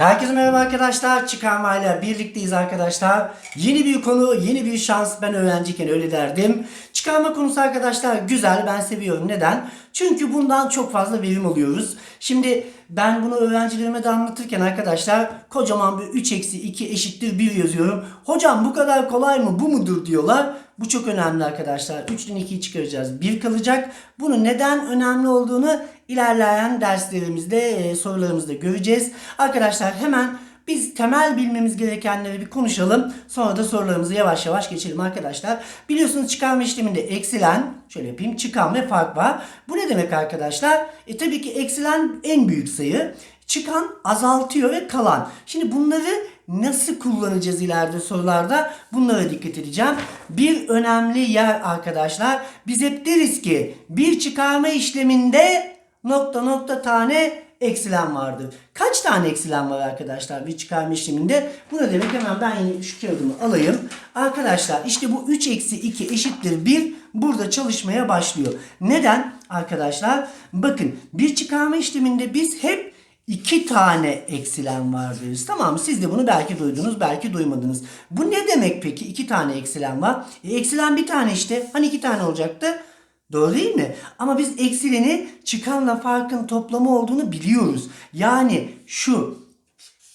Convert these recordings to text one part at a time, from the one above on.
Herkese merhaba arkadaşlar. Çıkarmayla birlikteyiz arkadaşlar. Yeni bir konu, yeni bir şans. Ben öğrenciyken öyle derdim. Çıkarma konusu arkadaşlar güzel. Ben seviyorum. Neden? Çünkü bundan çok fazla verim alıyoruz. Şimdi ben bunu öğrencilerime de anlatırken arkadaşlar kocaman bir 3 eksi 2 eşittir 1 yazıyorum. Hocam bu kadar kolay mı? Bu mudur diyorlar. Bu çok önemli arkadaşlar. 3'ten 2'yi çıkaracağız. 1 kalacak. Bunun neden önemli olduğunu ilerleyen derslerimizde, e, sorularımızda göreceğiz. Arkadaşlar hemen biz temel bilmemiz gerekenleri bir konuşalım. Sonra da sorularımızı yavaş yavaş geçelim arkadaşlar. Biliyorsunuz çıkarma işleminde eksilen, şöyle yapayım, çıkan ve fark var. Bu ne demek arkadaşlar? E tabii ki eksilen en büyük sayı. Çıkan azaltıyor ve kalan. Şimdi bunları nasıl kullanacağız ileride sorularda? Bunlara dikkat edeceğim. Bir önemli yer arkadaşlar. Biz hep deriz ki bir çıkarma işleminde nokta nokta tane eksilen vardır. Kaç tane eksilen var arkadaşlar bir çıkarma işleminde? Bu ne demek? Hemen ben yine şu kağıdımı alayım. Arkadaşlar işte bu 3 eksi 2 eşittir 1 burada çalışmaya başlıyor. Neden arkadaşlar? Bakın bir çıkarma işleminde biz hep iki tane eksilen var deriz. Tamam? Siz de bunu belki duydunuz, belki duymadınız. Bu ne demek peki? İki tane eksilen var. E, eksilen bir tane işte. Hani iki tane olacaktı? Doğru değil mi? Ama biz eksileni çıkanla farkın toplamı olduğunu biliyoruz. Yani şu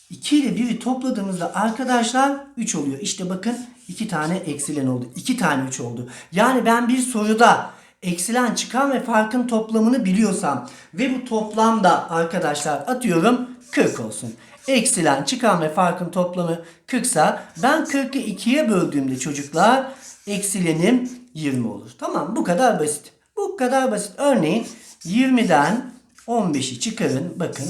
2 ile 1'i topladığımızda arkadaşlar 3 oluyor. İşte bakın 2 tane eksilen oldu. 2 tane 3 oldu. Yani ben bir soruda eksilen çıkan ve farkın toplamını biliyorsam ve bu toplamda arkadaşlar atıyorum 40 olsun. Eksilen çıkan ve farkın toplamı 40 sa ben 40'ı 2'ye böldüğümde çocuklar eksilenim 20 olur. Tamam bu kadar basit. Bu kadar basit. Örneğin 20'den 15'i çıkarın. Bakın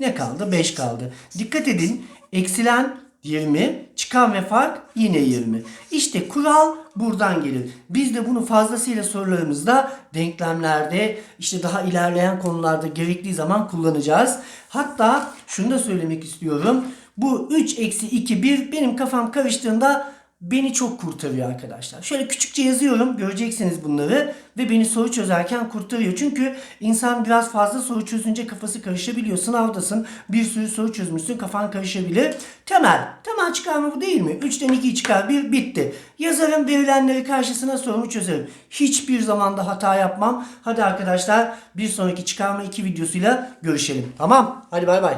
ne kaldı? 5 kaldı. Dikkat edin. Eksilen 20, çıkan ve fark yine 20. İşte kural buradan gelir. Biz de bunu fazlasıyla sorularımızda, denklemlerde, işte daha ilerleyen konularda gerektiği zaman kullanacağız. Hatta şunu da söylemek istiyorum. Bu 3 eksi 2 1 benim kafam karıştığında beni çok kurtarıyor arkadaşlar. Şöyle küçükçe yazıyorum. Göreceksiniz bunları. Ve beni soru çözerken kurtarıyor. Çünkü insan biraz fazla soru çözünce kafası karışabiliyor. Sınavdasın. Bir sürü soru çözmüşsün. Kafan karışabilir. Temel. Temel çıkarma bu değil mi? 3'ten 2'yi çıkar. 1 bitti. Yazarım verilenleri karşısına sorumu çözerim. Hiçbir zamanda hata yapmam. Hadi arkadaşlar bir sonraki çıkarma 2 videosuyla görüşelim. Tamam. Hadi bay bay.